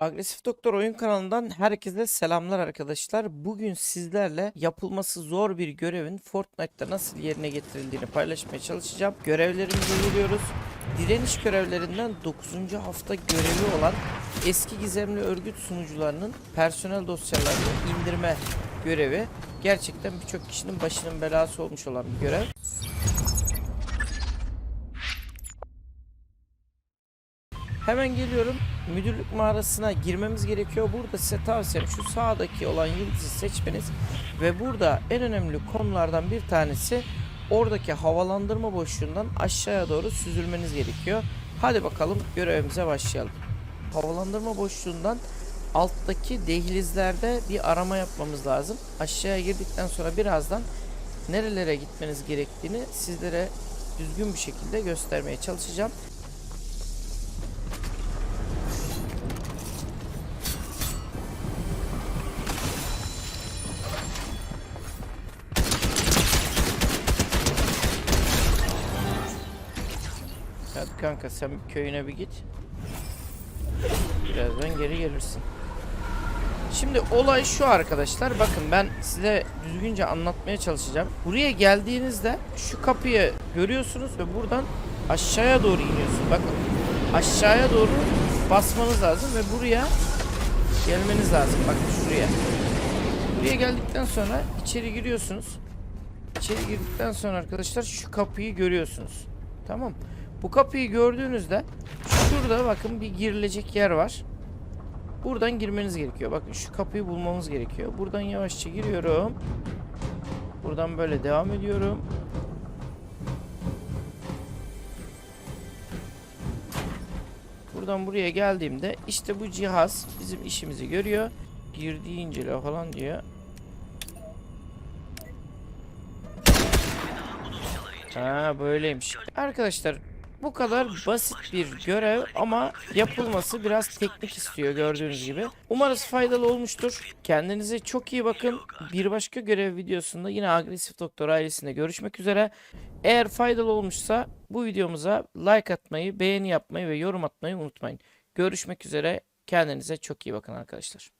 Agresif Doktor oyun kanalından herkese selamlar arkadaşlar. Bugün sizlerle yapılması zor bir görevin Fortnite'ta nasıl yerine getirildiğini paylaşmaya çalışacağım. Görevlerimize geliyoruz. Direniş görevlerinden 9. hafta görevi olan eski gizemli örgüt sunucularının personel dosyalarını indirme görevi. Gerçekten birçok kişinin başının belası olmuş olan bir görev. Hemen geliyorum. Müdürlük mağarasına girmemiz gerekiyor. Burada size tavsiyem şu sağdaki olan yıldızı seçmeniz ve burada en önemli konulardan bir tanesi oradaki havalandırma boşluğundan aşağıya doğru süzülmeniz gerekiyor. Hadi bakalım görevimize başlayalım. Havalandırma boşluğundan alttaki dehlizlerde bir arama yapmamız lazım. Aşağıya girdikten sonra birazdan nerelere gitmeniz gerektiğini sizlere düzgün bir şekilde göstermeye çalışacağım. Kanka sen köyüne bir git. Birazdan geri gelirsin. Şimdi olay şu arkadaşlar. Bakın ben size düzgünce anlatmaya çalışacağım. Buraya geldiğinizde şu kapıyı görüyorsunuz ve buradan aşağıya doğru iniyorsun. Bakın aşağıya doğru basmanız lazım ve buraya gelmeniz lazım. Bakın şuraya. Buraya geldikten sonra içeri giriyorsunuz. İçeri girdikten sonra arkadaşlar şu kapıyı görüyorsunuz. Tamam. Bu kapıyı gördüğünüzde şurada bakın bir girilecek yer var. Buradan girmeniz gerekiyor. Bakın şu kapıyı bulmamız gerekiyor. Buradan yavaşça giriyorum. Buradan böyle devam ediyorum. Buradan buraya geldiğimde işte bu cihaz bizim işimizi görüyor. Girdiği incele falan diyor. Ha böyleymiş. Arkadaşlar bu kadar basit bir görev ama yapılması biraz teknik istiyor gördüğünüz gibi. Umarız faydalı olmuştur. Kendinize çok iyi bakın. Bir başka görev videosunda yine Agresif Doktor ailesinde görüşmek üzere. Eğer faydalı olmuşsa bu videomuza like atmayı, beğeni yapmayı ve yorum atmayı unutmayın. Görüşmek üzere. Kendinize çok iyi bakın arkadaşlar.